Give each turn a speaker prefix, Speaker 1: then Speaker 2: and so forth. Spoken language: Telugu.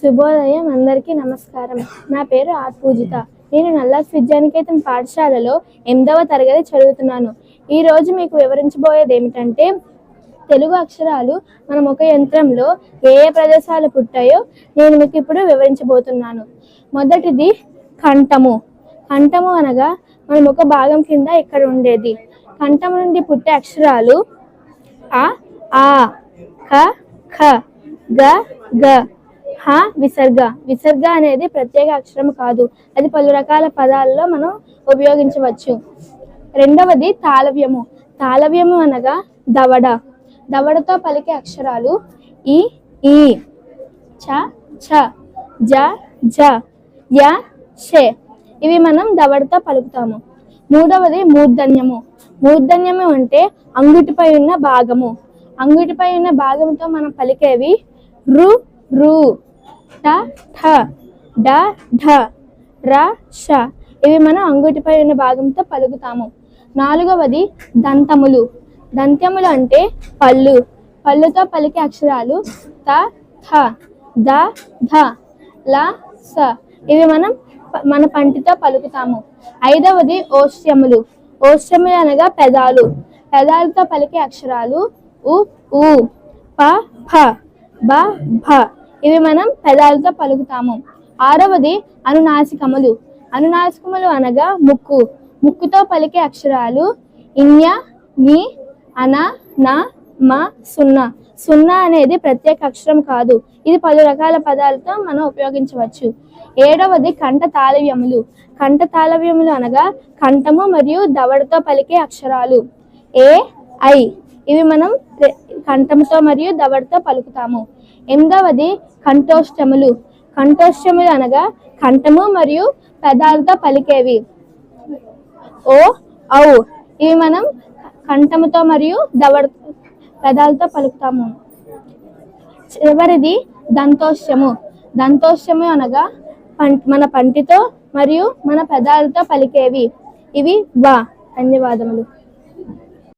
Speaker 1: శుభోదయం అందరికీ నమస్కారం. నా పేరు ఆర్ పూజిత నేను నల్లాస్ విద్యానికేతన్ పాఠశాలలో ఎనిమిదవ తరగతి చదువుతున్నాను. ఈరోజు మీకు వివరించబోయేది ఏమిటంటే తెలుగు అక్షరాలు మనం ఒక యంత్రంలో ఏ ఏ ప్రదేశాలు పుట్టాయో నేను మీకు ఇప్పుడు వివరించబోతున్నాను. మొదటిది కంఠము. కంఠము అనగా మనం ఒక భాగం కింద ఇక్కడ ఉండేది. కంఠం నుండి పుట్టే అక్షరాలు అ ఆ క ఖ గ గ. హ విసర్గ. విసర్గ అనేది ప్రత్యేక అక్షరం కాదు. అది పలు రకాల పదాల్లో మనం ఉపయోగించవచ్చు. రెండవది తాళవ్యము. తాళవ్యము అనగా దవడ. దవడతో పలికే అక్షరాలు ఈ ఈ. చ ఛ జ జ. య షే ఇవి మనం దవడతో పలుకుతాము. మూడవది మూర్ధన్యము. మూర్ధన్యము అంటే అంగుటిపై ఉన్న భాగము. అంగుటిపై ఉన్న భాగంతో మనం పలికేవి రు రు. ట ఠ డ ఢ ర ష ఇవి మనం అంగుటిపై ఉన్న భాగంతో పలుకుతాము. నాలుగవది దంతములు. దంతములు అంటే పళ్ళు. పళ్ళుతో పలికే అక్షరాలు త థ ద ధ ల స. ఇవి మనం ప- మన పంటితో పలుకుతాము. ఐదవది ఓష్యములు. ఓష్యములు అనగా పెదాలు. పెదాలతో పలికే అక్షరాలు ఉ ప ఫ బ భ. ఇవి మనం పెదాలతో పలుకుతాము. ఆరవది అనునాసికములు. అనునాసికములు అనగా ముక్కు. ముక్కుతో పలికే అక్షరాలు ఇన్య ని అన నా మ సున్నా. సున్నా అనేది ప్రత్యేక అక్షరం కాదు. ఇది పలు రకాల పదాలతో మనం ఉపయోగించవచ్చు. ఏడవది కంఠ తాళవ్యములు. కంఠ తాళవ్యములు అనగా కంఠము మరియు దవడతో పలికే అక్షరాలు. ఏ ఐ ఇవి మనం కంఠంతో మరియు దవడతో పలుకుతాము. ఎనిమిదవది కంఠోష్టములు. కంఠోష్టములు అనగా కంఠము మరియు పెదాలతో పలికేవి. ఓ ఔ ఇవి మనం కంఠముతో మరియు దవడ పెదాలతో పలుకుతాము. చివరిది దంతోష్యము దంతోష్యము అనగా మన పంటితో మరియు మన పెదాలతో పలికేవి. ఇవి వా. ధన్యవాదములు.